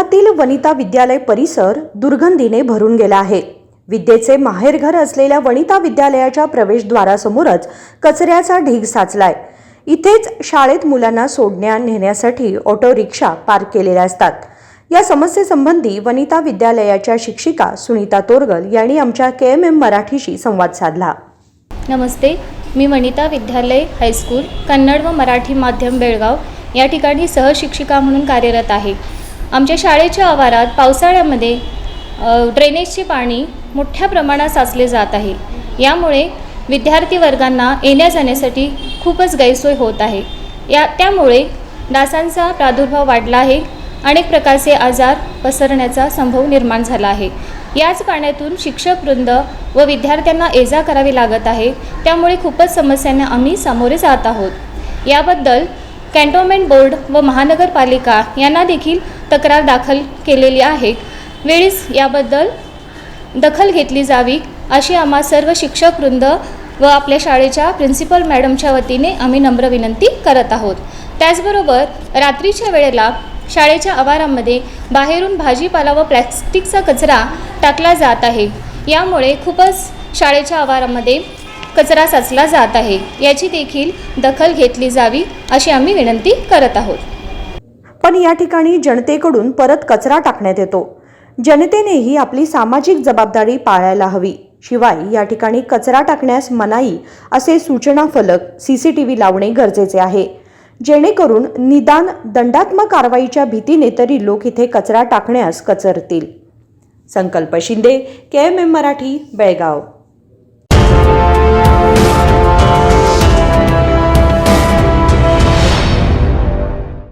शहरातील वनिता विद्यालय परिसर दुर्गंधीने भरून गेला आहे. विद्येचे माहेरघर असलेल्या वनिता विद्यालयाच्या प्रवेशद्वारासमोरच कचऱ्याचा ढीग साचलाय. इथेच शाळेत मुलांना सोडण्या नेण्यासाठी ऑटो रिक्षा पार्क केलेल्या असतात. या समस्येसंबंधी वनिता विद्यालयाच्या शिक्षिका सुनीता तोरगल यांनी आमच्या के एम एम मराठीशी संवाद साधला. नमस्ते मी वनिता विद्यालय हायस्कूल कन्नड व मराठी माध्यम बेळगाव या ठिकाणी सहशिक्षिका म्हणून कार्यरत आहे. आमच्या शाळेच्या आवारात पावसाळ्यामध्ये ड्रेनेजचे पाणी मोठ्या प्रमाणात साचले जात आहे. यामुळे विद्यार्थी वर्गांना येण्या जाण्यासाठी खूपच गैरसोय होत आहे. या त्यामुळे डासांचा प्रादुर्भाव वाढला आहे. अनेक प्रकारचे आजार पसरण्याचा संभव निर्माण झाला आहे. याच पाण्यातून शिक्षक वृंद व विद्यार्थ्यांना ये जा करावी लागत आहे. त्यामुळे खूपच समस्यांना आम्ही सामोरे जात आहोत. याबद्दल कॅन्टोन्मेंट बोर्ड व महानगरपालिका यांना देखील तक्रार दाखल केलेली आहे. वेळीच याबद्दल दखल घेतली जावी अशी आम्हा सर्व शिक्षक वृंद व आपल्या शाळेच्या प्रिन्सिपल मॅडमच्या वतीने आम्ही नम्र विनंती करत आहोत. त्याचबरोबर रात्रीच्या वेळेला शाळेच्या आवारामध्ये बाहेरून भाजीपाला व प्लॅस्टिकचा कचरा टाकला जात आहे. यामुळे खूपच शाळेच्या आवारामध्ये कचरा साचला जात आहे. याची देखील दखल घेतली जावी अशी आम्ही विनंती करत आहोत. पण या ठिकाणी जनतेकडून परत कचरा टाकण्यात येतो. जनतेनेही आपली सामाजिक जबाबदारी पाळायला हवी. शिवाय या ठिकाणी कचरा टाकण्यास मनाई असे सूचना फलक व्ही लावणे गरजेचे आहे. जेणेकरून निदान दंडात्मक कारवाईच्या भीतीने तरी लोक इथे कचरा टाकण्यास कचरतील. Sankalp Shinde K M M Marathi Belgaum. Thank you.